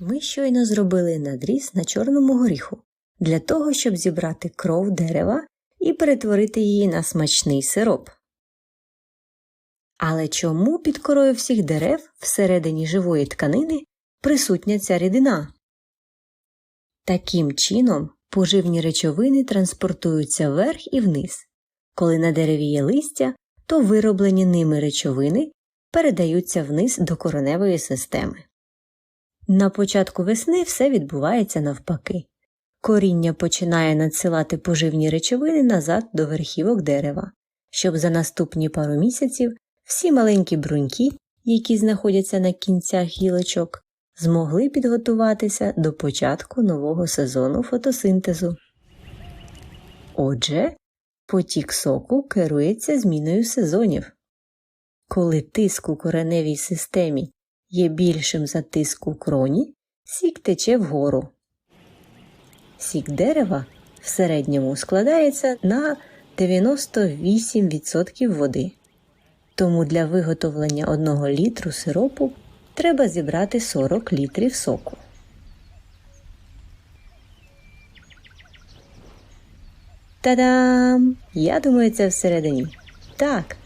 Ми щойно зробили надріз на чорному горіху для того, щоб зібрати кров дерева і перетворити її на смачний сироп. Але чому під корою всіх дерев всередині живої тканини присутня ця рідина? Таким чином поживні речовини транспортуються вверх і вниз. Коли на дереві є листя, то вироблені ними речовини передаються вниз до кореневої системи. На початку весни все відбувається навпаки. Коріння починає надсилати поживні речовини назад до верхівок дерева, щоб за наступні пару місяців всі маленькі бруньки, які знаходяться на кінцях гілочок, змогли підготуватися до початку нового сезону фотосинтезу. Отже, потік соку керується зміною сезонів. Коли тиск у кореневій системі є більшим за тиск у кроні, сік тече вгору. Сік дерева в середньому складається на 98% води. Тому для виготовлення 1 літру сиропу треба зібрати 40 літрів соку. Та-дам! Я думаю, це всередині. Так,